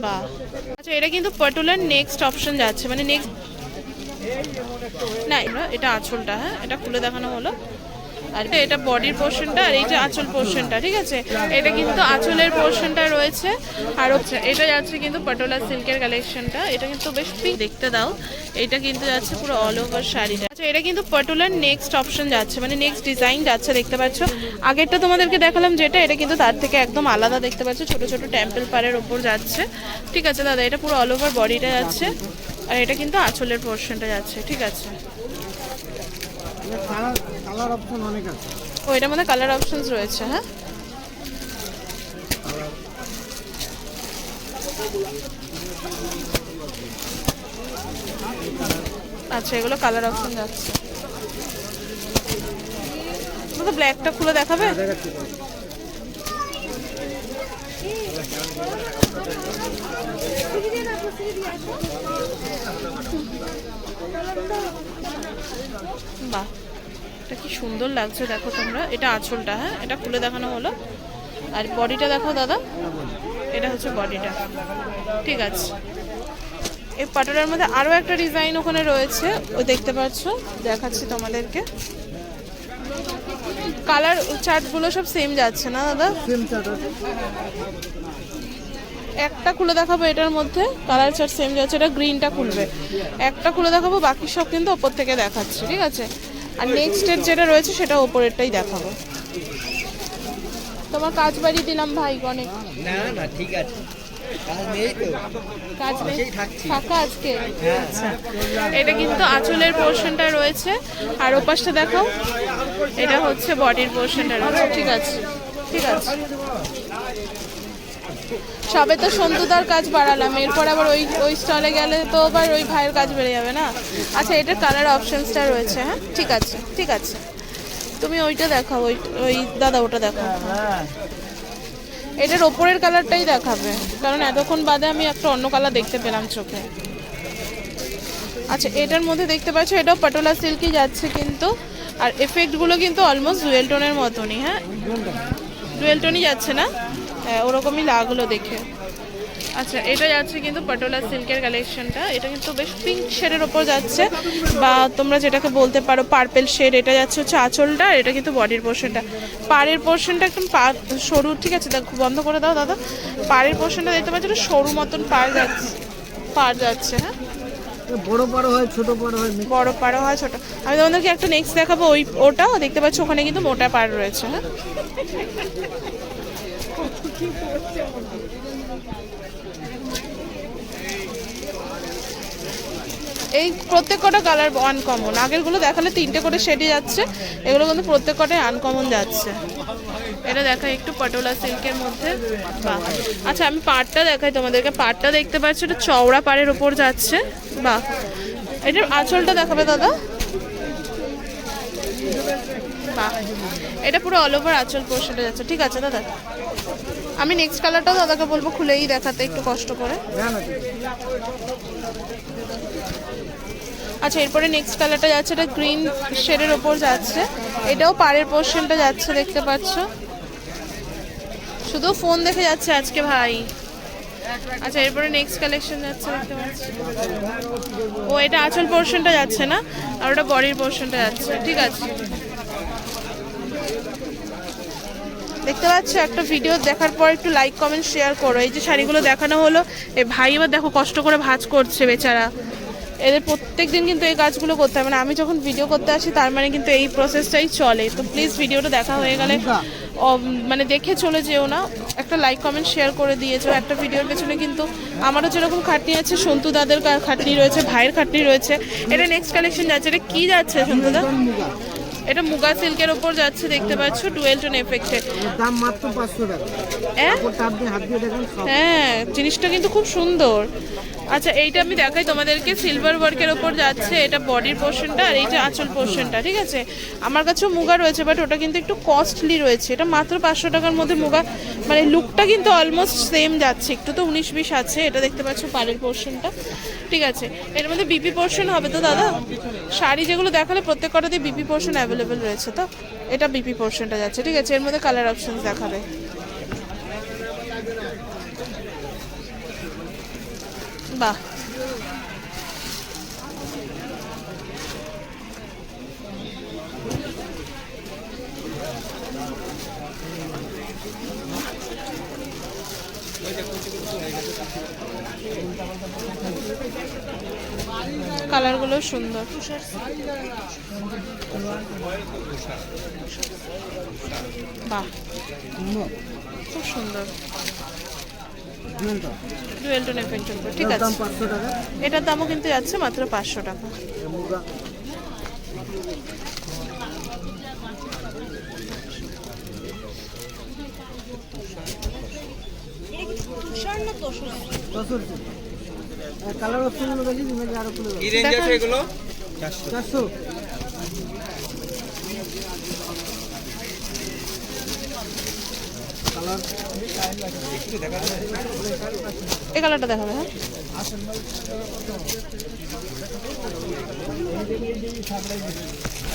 বাহ। আচ্ছা এটা কিন্তু পটুলার নেক্সট অপশন যাচ্ছে মানে নেক্সট না এটা- এটা আঁচলটা হ্যাঁ এটা খুলে দেখানো হলো। আর এটা বডির পোর্শনটা আর এই যে আঁচল পোর্শনটা, ঠিক আছে? এটা কিন্তু আঁচলের পোর্শনটা রয়েছে। আর হচ্ছে, এটা যাচ্ছে কিন্তু পটোলা সিল্কের কালেকশনটা। এটা কিন্তু বেশ পিক দেখতে দাও, এটা কিন্তু যাচ্ছে পুরো অল ওভার শাড়িটা। আচ্ছা এটা কিন্তু পটোলার নেক্সট অপশন যাচ্ছে মানে নেক্সট ডিজাইন যাচ্ছে, দেখতে পাচ্ছ? আগেরটা তোমাদেরকে দেখালাম যেটা, এটা কিন্তু তার থেকে একদম আলাদা, দেখতে পাচ্ছ? ছোট ছোট টেম্পল পাড়ের ওপর যাচ্ছে। ঠিক আছে, দাদা, এটা পুরো অল ওভার বডিটা যাচ্ছে। আর এটা কিন্তু আঁচলের পোর্শনটা যাচ্ছে, ঠিক আছে? কালার অপশন অনেক আছে। ও এটার মধ্যে কালার অপশনস রয়েছে হ্যাঁ? আচ্ছা এগুলো কালার অপশন যাচ্ছে। তো ব্ল্যাকটা খুলে দেখাবে? দেখাচ্ছি বাহ। এটা কি সুন্দর লাগছে দেখো তোমরা। এটা আঁচলটা হ্যাঁ? এটা খুলে দেখানো হলো। আর বডিটা দেখো দাদা। এটা হচ্ছে বডিটা। ঠিক আছে। এই পাটোলার মধ্যে আরও একটা ডিজাইন ওখানে রয়েছে। ওই দেখতে পাচ্ছ? দেখাচ্ছি তোমাদেরকে। কালার চার্টগুলো সব সেম যাচ্ছে না দাদা? একটা খুলে দেখাবো এটার মধ্যে। কালার চার্ট সেম যাচ্ছে এটা গ্রিনটা খুলবে। একটা খুলে দেখাবো বাকি সব কিন্তু ওপর থেকে দেখাচ্ছি। ঠিক আছে? আর নেক্সটের যেটা রয়েছে সেটা ওপরেরটাই দেখাবো। তোমার কাজ বাড়ি দিলাম ভাই অনেক। না না ঠিক আছে। কাজ নেই। ফাঁকা আজকে? আচ্ছা। এটা কিন্তু আঁচলের পোর্শনটা রয়েছে। আর ওপাশটা দেখাও। এটা হচ্ছে বডির পোর্শনটা রয়েছে। ঠিক আছে। ঠিক আছে। সবে তো সন্তুদার কাজ বাড়ালাম, এরপর আবার ওই ওই স্টলে গেলে তো আবার ওই ভাইয়ের কাজ বেড়ে যাবে না? আচ্ছা এটার কালার অপশনসটা রয়েছে হ্যাঁ? ঠিক আছে ঠিক আছে। তুমি ওইটা দেখাও ওই ওই দাদা ওটা দেখাও এটার ওপরের কালারটাই দেখাবে, কারণ এতক্ষণ বাদে আমি একটা অন্য কালার দেখতে পেলাম চোখে। আচ্ছা এটার মধ্যে দেখতে পাচ্ছ, এটাও পাটোলা সিল্কই যাচ্ছে কিন্তু, আর এফেক্টগুলো কিন্তু অলমোস্ট ডুয়েল টোনের মতনই হ্যাঁ? ডুয়েল টোনই যাচ্ছে না? ওরকমই লাগল দেখে। আচ্ছা এটা যাচ্ছে কিন্তু পটোলা সিল্কের কালেকশনটা এটা কিন্তু বেশ পিঙ্ক শেডের ওপর যাচ্ছে। বা তোমরা যেটাকে বলতে পারো পার্পেল শেড এটা যাচ্ছে হচ্ছে আঁচলটা এটা কিন্তু বডির পোর্শনটা পাড়ের পোর্শনটা একদম পা সরু ঠিক আছে? দেখো বন্ধ করে দাও দাদা। পাড়ের পোর্শনটা দেখতে পাচ্ছ এটা সরু মতন পাড় যাচ্ছে পাড় যাচ্ছে হ্যাঁ? বড় বড় হয় ছোট বড় হয়। বড় পাড়ও হয় ছোট। আমি তোমাদেরকে একটা নেক্সট দেখাবো ওই ওটাও দেখতে পাচ্ছ ওখানে কিন্তু মোটা পাড় রয়েছে হ্যাঁ? এই প্রত্যেক কটা কালার আনকমন আগেরগুলো দেখালে তিনটে করে শেডে যাচ্ছে, এগুলো কিন্তু প্রত্যেক কটাই আনকমন যাচ্ছে। এটা দেখাই একটু পটোলা সিল্কের মধ্যে। বাহ। আচ্ছা আমি পাড়টা দেখাই তোমাদেরকে। পাড়টা দেখতে পাচ্ছ, এটা চওড়া পাড়ের ওপর যাচ্ছে। বাহ। এটার আঁচলটা দেখাবে দাদা? বাহ। এটা পুরো অল ওভার আঁচল পোর্শনটা যাচ্ছে। ঠিক আছে, দাদা। আমি নেক্সট কালারটাও দাদাকে বলব, খুলেই দেখাতে, একটু কষ্ট করে। আচ্ছা এরপরে নেক্সট কালারটা যাচ্ছে, এটা গ্রিন শেডের ওপর যাচ্ছে। এটাও পাড়ের পোর্শনটা যাচ্ছে, দেখতে পাচ্ছ। শুধু ফোন দেখে যাচ্ছে আজকে ভাই। আচ্ছা এরপরে নেক্সট কালেকশন যাচ্ছে, দেখতে পাচ্ছি। ও, এটা আঁচল পোর্শনটা যাচ্ছে না, আর ওটা বডির পোর্শনটা যাচ্ছে। ঠিক আছে। দেখতে পাচ্ছ একটা ভিডিও দেখার পর একটু লাইক কমেন্ট শেয়ার করো। এই যে শাড়িগুলো দেখানো হলো এই ভাই এবার দেখো কষ্ট করে ভাঁজ করছে বেচারা। এদের প্রত্যেক দিন কিন্তু এই কাজগুলো করতে হবে মানে আমি যখন ভিডিও করতে আসি তার মানে কিন্তু এই প্রসেসটাই চলে। তো প্লিজ ভিডিওটা দেখা হয়ে গেলে মানে দেখে চলে যেও না। একটা লাইক কমেন্ট শেয়ার করে দিয়েছ। একটা ভিডিওর পেছনে কিন্তু আমারও যেরকম খাটনি আছে সন্তু দাদের খাটনি রয়েছে ভাইয়ের খাটনি রয়েছে। এটা নেক্সট কালেকশন যাচ্ছে। এটা কী যাচ্ছে সন্তুদা এটা মুগা সিল্কের ওপর যাচ্ছে দেখতে পাচ্ছ ডুয়েল টোন এফেক্টে দাম মাত্র পাঁচশো টাকা। হ্যাঁ কাপড়টা আপনি হাত দিয়ে দেখেন সব। হ্যাঁ জিনিসটা কিন্তু খুব সুন্দর। আচ্ছা এইটা আমি দেখাই তোমাদেরকে। সিলভার ওয়ার্কের ওপর যাচ্ছে এটা বডির পোর্শনটা আর এইটা আঁচল পোর্শনটা ঠিক আছে? আমার কাছেও মুগা রয়েছে বাট ওটা কিন্তু একটু কস্টলি রয়েছে। এটা মাত্র পাঁচশো টাকার মধ্যে মুগা মানে লুকটা কিন্তু অলমোস্ট সেম যাচ্ছে। একটু তো উনিশ বিশ আছে এটা দেখতে পাচ্ছ পাড়ের পোর্শনটা ঠিক আছে? এর মধ্যে বিপি পোর্শন হবে তো দাদা? শাড়ি যেগুলো দেখালে প্রত্যেক কটাতে বিপি পোর্শন অ্যাভেলেবেল রয়েছে তো? এটা বিপি পোর্শনটা যাচ্ছে ঠিক আছে? এর মধ্যে কালার অপশন দেখাবে। বাহ। কালারগুলো সুন্দর। বাহ, খুব সুন্দর। ডুয়েল টোন এফেক্টের ঠিক আছে। এটার দামও কিন্তু যাচ্ছে মাত্র পাঁচশো টাকা এই মুগা তসর কালার অপশনগুলো দেখি ইমেজ আরও খুলে কি রেঞ্জ আছে এগুলো? চারশো। কালার। এই কালারটা দেখাবে হ্যাঁ?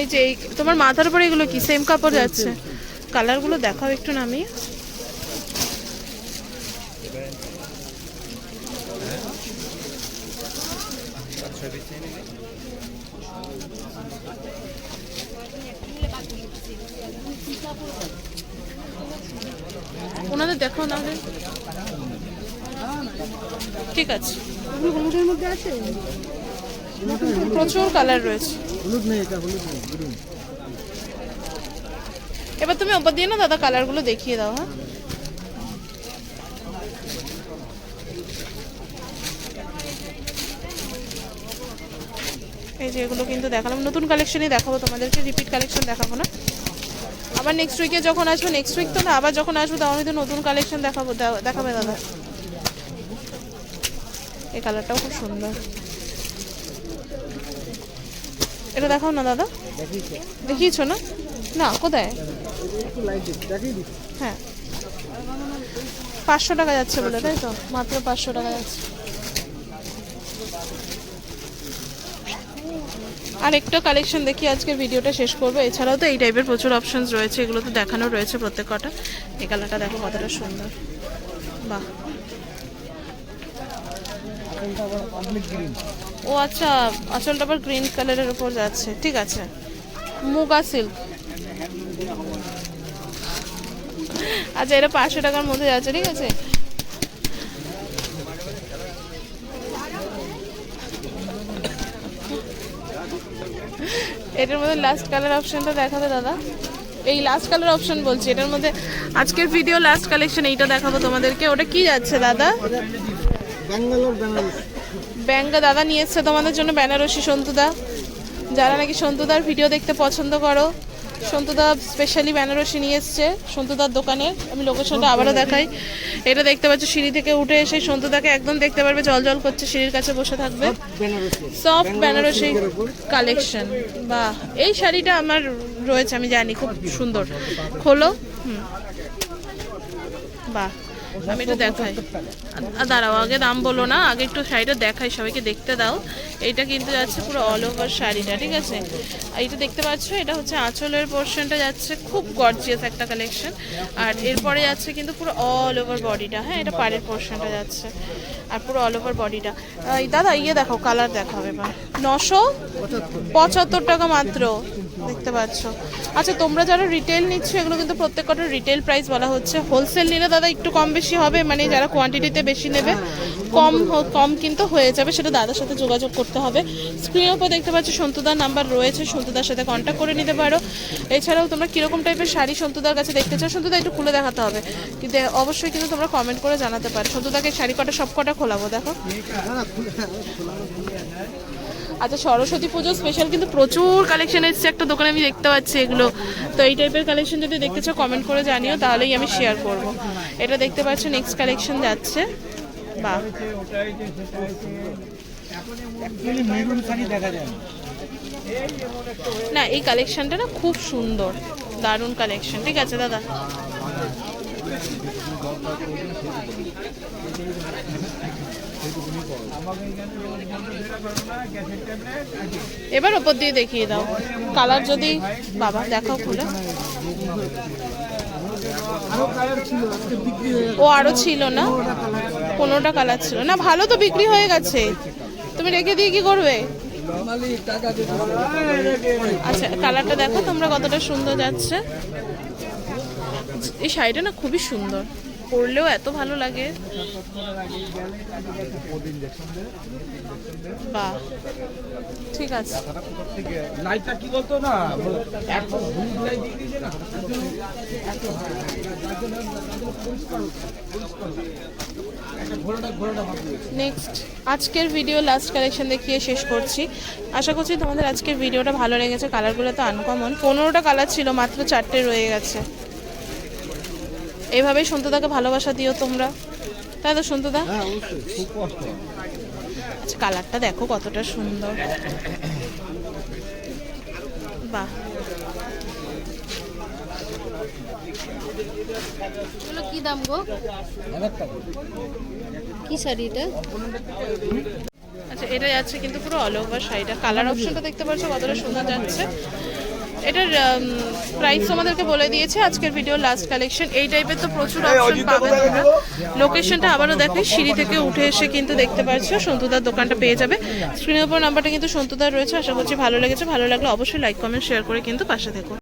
এই যে এই তোমার মাথার উপরে এগুলো কি? সেম কাপড় যাচ্ছে। কালারগুলো দেখাও একটু নামিয়ে ওনাদের দেখো না ঠিক আছে। প্রচুর কালার রয়েছে। এবার তুমি ওপর দিয়ে না দাদা কালারগুলো দেখিয়ে দাও হ্যাঁ? এই যে এগুলো কিন্তু দেখালাম। নতুন কালেকশনই দেখাবো তোমাদেরকে রিপিট কালেকশন দেখাবো না। আবার নেক্সট উইকে যখন আসব নেক্সট উইক তো না, আবার যখন আসব, তখন তো নতুন কালেকশন দেখাবো, দেখাবে দাদা। এই কালারটাও খুব সুন্দর। এটা দেখাও না, দাদা। দেখিয়েছে না? না, কোথায়? হ্যাঁ। পাঁচশো টাকা যাচ্ছে বলে, তাই তো? মাত্র পাঁচশো টাকা যাচ্ছে। আর একটা কালেকশন দেখি, আজকে ভিডিওটা শেষ করব। এছাড়াও তো এই টাইপের প্রচুর অপশনস রয়েছে, এগুলো তো দেখানো রয়েছে প্রত্যেক কটা এই কালারটা দেখো কতটা সুন্দর। বাহ। ও আচ্ছা আঁচলটা আবার গ্রিন কালারের উপর যাচ্ছে। ঠিক আছে। মুগা সিল্ক আচ্ছা এটা পাঁচশো টাকার মধ্যে যাচ্ছে, ঠিক আছে? এটার মধ্যে লাস্ট কালার অপশনটা দেখাবে, দাদা। এই লাস্ট কালার অপশন বলছি, এটার মধ্যে আজকের ভিডিও লাস্ট কালেকশন এইটা দেখাবো তোমাদেরকে। ওটা কি যাচ্ছে, দাদা? ব্যাঙ্গালোর বেনারস ব্যাঙ্গা দাদা নিয়ে এসছে তোমাদের জন্য বেনারসি সন্তুদা। যারা নাকি সন্তুদার ভিডিও দেখতে পছন্দ করো সন্তুদা স্পেশালি বেনারসি নিয়ে এসছে সন্তুদার দোকানে। আমি লোকেশনটা আবারও দেখাই। এটা দেখতে পাচ্ছ সিঁড়ি থেকে উঠে এসে সন্তুদাকে একদম দেখতে পারবে জল জল করছে সিঁড়ির কাছে বসে থাকবে। সফট বেনারসি। কালেকশন বাহ এই শাড়িটা আমার রয়েছে আমি জানি খুব সুন্দর। খোলো। হুম। বাহ। আমি একটু দেখাই। দাঁড়াও, আগে দাম বলো না, আগে একটু শাড়িটা দেখাই, সবাইকে দেখতে দাও। এইটা কিন্তু যাচ্ছে পুরো অল ওভার শাড়িটা, ঠিক আছে? এইটা দেখতে পাচ্ছ, এটা হচ্ছে আঁচলের পোর্শনটা যাচ্ছে খুব গর্জিয়াস একটা কালেকশন আর এরপরে যাচ্ছে কিন্তু পুরো অল ওভার বডিটা হ্যাঁ এটা পাড়ের পোর্শনটা যাচ্ছে। আর পুরো অল ওভার বডিটা দাদা ইয়ে দেখো কালার দেখাও এবার। নশো পঁচাত্তর টাকা মাত্র। দেখতে পাচ্ছ। আচ্ছা তোমরা যারা রিটেল নিচ্ছ, এগুলো কিন্তু প্রত্যেক কটার রিটেল প্রাইস বলা হচ্ছে। হোলসেল নিলে দাদা একটু কম বেশি হবে মানে যারা কোয়ান্টিটিতে বেশি নেবে, কম কম কিন্তু হয়ে যাবে, সেটা দাদার সাথে যোগাযোগ করতে হবে। স্ক্রিনের উপর দেখতে পাচ্ছ, সন্তুদার নাম্বার রয়েছে, সন্তুদার সাথে কন্ট্যাক্ট করে নিতে পারো। এছাড়াও তোমরা কীরকম টাইপের শাড়ি সন্তুদার কাছে দেখতে চাও, সন্তুদা একটু খুলে দেখাতে হবে। কিন্তু অবশ্যই কিন্তু তোমরা কমেন্ট করে জানাতে পারো। সন্তুদাকে শাড়ি কটা, সব কটা খোলাবো, দেখো। আচ্ছা সরস্বতী পুজো স্পেশাল কিন্তু প্রচুর কালেকশন এসছে। একটা দোকানে আমি দেখতে পাচ্ছি এগুলো। তো এই টাইপের কালেকশন যদি দেখতে চাও কমেন্ট করে জানিও, তাহলেই আমি শেয়ার করব। এটা দেখতে পাচ্ছ নেক্সট কালেকশন যাচ্ছে। না না, এই কালেকশনটা না খুব সুন্দর। দারুণ কালেকশন ঠিক আছে, দাদা। এবার ওপর দিয়ে দেখিয়ে দাও। কালার যদি বাবা দেখাও খুলে। ও আরও ছিল না? পনেরোটা কালার ছিল। না, ভালো তো বিক্রি হয়ে গেছে। তুমি রেখে দিয়ে কি করবে? আচ্ছা কালারটা দেখো তোমরা কতটা সুন্দর যাচ্ছে। এই শাড়িটা না খুবই সুন্দর। পরলেও এত ভালো লাগে। বাহ ঠিক আছে। লাইটটা কি বলতো না? নেক্সট আজকের ভিডিও লাস্ট কালেকশন দেখিয়ে শেষ করছি? আশা করছি তোমাদের আজকের ভিডিওটা ভালো লেগেছে। কালারগুলো তো আনকমন পনেরোটা কালার ছিল মাত্র চারটে রয়ে গেছে। এইভাবেই সন্তুদাকে ভালোবাসা দিও তোমরা। তাই তো সন্তুদা? হ্যাঁ অবশ্যই খুব কষ্ট। আচ্ছা কালারটা দেখো কতটা সুন্দর। বাহ। এগুলো কি দাম গো? কি শাড়ি এটা? আচ্ছা এটা যাচ্ছে কিন্তু পুরো অল ওভার শাড়িটা। কালার অপশনটা দেখতে পাচ্ছ কতটা সুন্দর যাচ্ছে। এটার প্রাইস তোমাদেরকে বলে দিয়েছে আজকের ভিডিও লাস্ট কালেকশন এই টাইপের তো প্রচুর অপশন পাবে। তোমরা লোকেশনটা আবারও দেখো সিঁড়ি থেকে উঠে এসে কিন্তু দেখতে পাচ্ছ সন্তুদার দোকানটা পেয়ে যাবে। স্ক্রিনের উপর নাম্বারটা কিন্তু সন্তুদার রয়েছে আশা করছি ভালো লেগেছে। ভালো লাগলে অবশ্যই লাইক কমেন্ট শেয়ার করে কিন্তু পাশে থেকো।